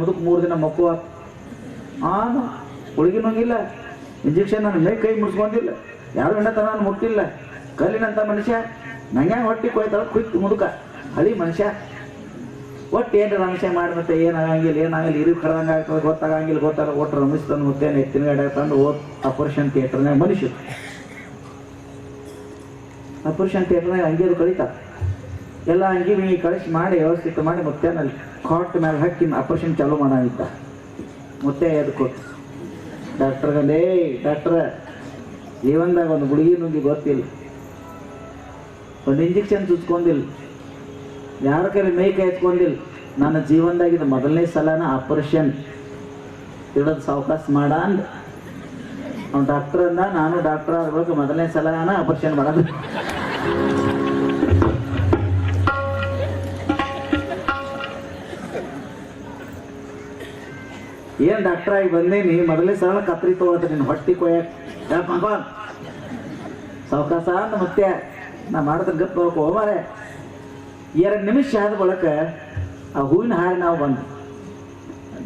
ಮುದುಕ್ ಮೂರು ದಿನ ಮಕ್ಕಳು ಆ ಹುಡುಗಿನೋಗಿಲ್ಲ ಇಂಜೆಕ್ಷನ್ ನನ್ನ ಮೈ ಕೈ ಮುಡ್ಸ್ಕೊಂಡಿಲ್ಲ ಯಾರು ಹೆಣ್ಣ ತನ ಮುಟ್ಟಿಲ್ಲ. ಕಲ್ಲಿನಂತ ಮನುಷ್ಯ ನಂಗೆ ಹೊಟ್ಟಿ ಕೊಯ್ತಾಳ ಕುಯ್ತು ಮುದುಕ. ಹಳಿ ಮನುಷ್ಯ. ಒಟ್ಟು ಏನು ರಮೇಶ ಮಾಡಿರುತ್ತೆ ಏನಾಗಂಗಿಲ್ಲ ಏನಾಗಿಲ್ಲ ಇರು ಕಡ್ದಂಗೆ ಆಗ್ತದೆ, ಗೊತ್ತಾಗಂಗಿಲ್ಲ ಗೊತ್ತಾಗ ಒಟ್ಟು ರಮಿಸ್ತಾನೆ ಮುತ್ತೇನೆ ಎತ್ತಿನ ಗಡೆ ತಂದು ಓದ್ ಆಪರೇಷನ್ ಥಿಯೇಟರ್ನಾಗ ಮನುಷ್ಯ. ಆಪರೇಷನ್ ಥಿಯೇಟರ್ನಾಗ ಹಂಗೆ ಅದು ಕಳೀತಾ ಎಲ್ಲ ಅಂಗಿ ಹಿಂಗೆ ಕಳಿಸಿ ಮಾಡಿ, ವ್ಯವಸ್ಥಿತ ಮಾಡಿ ಮುತ್ತೇನಲ್ಲಿ ಕಾಟ್ ಮೇಲೆ ಹಾಕಿ ಆಪರೇಷನ್ ಚಾಲೂ ಮಾಡಿದ್ದ ಮತ್ತೆ ಎದ್ದು ಕೊಟ್ಟು ಡಾಕ್ಟರ್ಗಂದೇ ಡಾಕ್ಟ್ರ, ಜೀವನದಾಗ ಒಂದು ಗುಳಿಗೆ ನುಂಗಿ ಗೊತ್ತಿಲ್ಲ. ಒಂದು ಇಂಜೆಕ್ಷನ್ ಚುಚ್ಕೊಂಡಿಲ್ಲ ಯಾರ ಕೈಲಿ ಮೈ ಕೈ ಹಚ್ಕೊಂಡಿಲ್ಲ ನನ್ನ ಜೀವನದಾಗ ಇದು ಮೊದಲನೇ ಸಲನ ಆಪರೇಷನ್ ಇಡೋದು ಸಾವಕಾಶ ಮಾಡ ಅಂದ. ಅವ್ನು ಡಾಕ್ಟರ್ ಅಂದ ನಾನು ಡಾಕ್ಟರ್ ಆಗ್ಬೇಕು ಮೊದಲನೇ ಸಲನ ಆಪರೇಷನ್ ಮಾಡೋದು. ಏನ್ ಡಾಕ್ಟರ್ ಆಗಿ ಬಂದೇನಿ ಮೊದಲೇ ಸರಳ ಕತ್ರಿ ತೊಗೊಳತ್ತೆ ನಿನ್ನ ಹೊಟ್ಟಿ ಕೊಯ್ಯಕ್. ಯಾಕ್ ಮಗ ಸಾವಕಾಶ ಅಂದ ಮತ್ತೆ ನಾ ಮಾಡಿದ ಗಪ್ಪ ಹೋಮಾರೆ ಎರಡು ನಿಮಿಷ ಆದ ಬಳಕ ಆ ಹೂವಿನ ಹಾರ ನಾವು ಬಂದು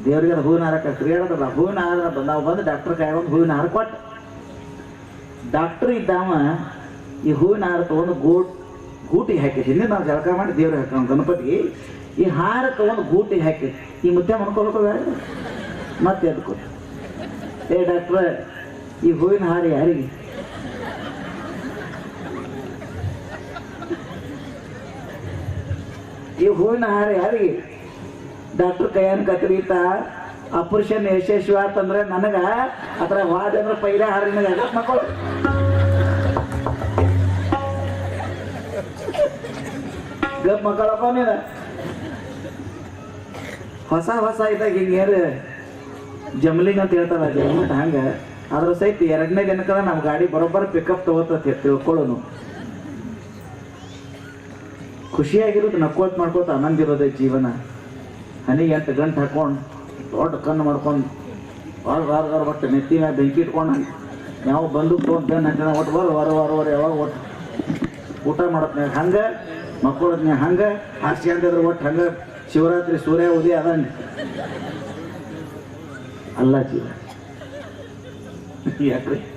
ದೇವ್ರಿಗೆ ಅದು ಹೂವಿನ ಹಾರಕ್ಕೆ ಕ್ರಿಯಾಡೋದಲ್ಲ ಹೂವಿನ ಹಾರ ನಾವು ಬಂದು ಡಾಕ್ಟರ್ ಕಾಯಿ ಒಂದು ಹೂವಿನ ಹಾರ ಕೊಟ್ಟು. ಡಾಕ್ಟರ್ ಇದ್ದಾವ ಈ ಹೂವಿನ ಹಾರ ತಗೊಂಡು ಗೂಟ್, ಗೂಟಿಗೆ ಹಾಕಿ ಹಿಂದೆ ನಾವು ಜಳಕ ಮಾಡಿ ದೇವ್ರಿಗೆ ಹಾಕೋಣ ಗಣಪತಿ ಈ ಹಾರ ತಗೊಂಡು ಗೂಟಿಗೆ ಹಾಕಿ. ಈ ಮುದ್ದೆ ಮನ್ಕೊಳಕ ಬೇಡ ಅದು ಕೊಟ್ಟು ಏ, ಡಾಕ್ಟ್ರ, ಈ ಹೂವಿನ ಹಾರ ಯಾರಿಗೆ? ಈ ಹೂವಿನ ಹಾರ ಯಾರಿಗೆ? ಡಾಕ್ಟರ್ ಕೈಯನ್ ಕತ್ರೀತ ಆಪರೇಷನ್ ಯಶಸ್ವಿ ಆತಂದ್ರೆ ನನಗ, ಅದ್ರ ವಾದ ಅಂದ್ರೆ ಪೈಲ ಹಾರಿನ ಮಕ್ಕಳು ಗಪ್ ಮಕ್ಕಳಪ್ಪ ಹೊಸ ಹೊಸ ಇದ್ದಾಗ ಹಿಂಗೇನು ಜಮ್ಲಿಂಗ್ ಅಂತ ಹೇಳ್ತಾರ, ಜಮ್ಲಿಂಗ್ ಹಂಗೆ ಅದ್ರ ಸಹಿತ ಎರಡನೇ ದಿನಕ್ಕೆ ನಮ್ಮ ಗಾಡಿ ಬರೋಬ್ಬರ ಪಿಕಪ್ ತಗೋತತಿ ತಿಳ್ಕೊಳ್ಳೋನು. ಖುಷಿಯಾಗಿರೋದು ನಕ್ಕೋತ್ ಮಾಡ್ಕೋತ ಆನಂದ ಜೀವನ. ಹನಿಗೆ ಎಂಟು ಗಂಟೆ ಹಾಕೊಂಡು ದೊಡ್ಡ ಕಣ್ಣು ಮಾಡ್ಕೊಂಡು ಹೊರ ವಾರ ಒಟ್ಟು ನೆತ್ತಿ ಬೆಂಕಿ ಇಟ್ಕೊಂಡು ಯಾವ ಬಂದು ಅಂತ ಒಟ್ಟು ಬರ ವಾರ ವಾರ ವಾರ ಯಾವಾಗ ಒಟ್ಟು ಊಟ ಮಾಡತ್ನ ಹಂಗೆ? ಮಕ್ಕಳದ್ನ ಹಂಗೆ? ಹಾಸ್ಯ ಅಂತಿದ್ರೆ ಒಟ್ಟು ಹಂಗೆ? ಶಿವರಾತ್ರಿ ಸೂರ್ಯ ಉದಯ ಅದಂಗೆ अल्लाची याकडे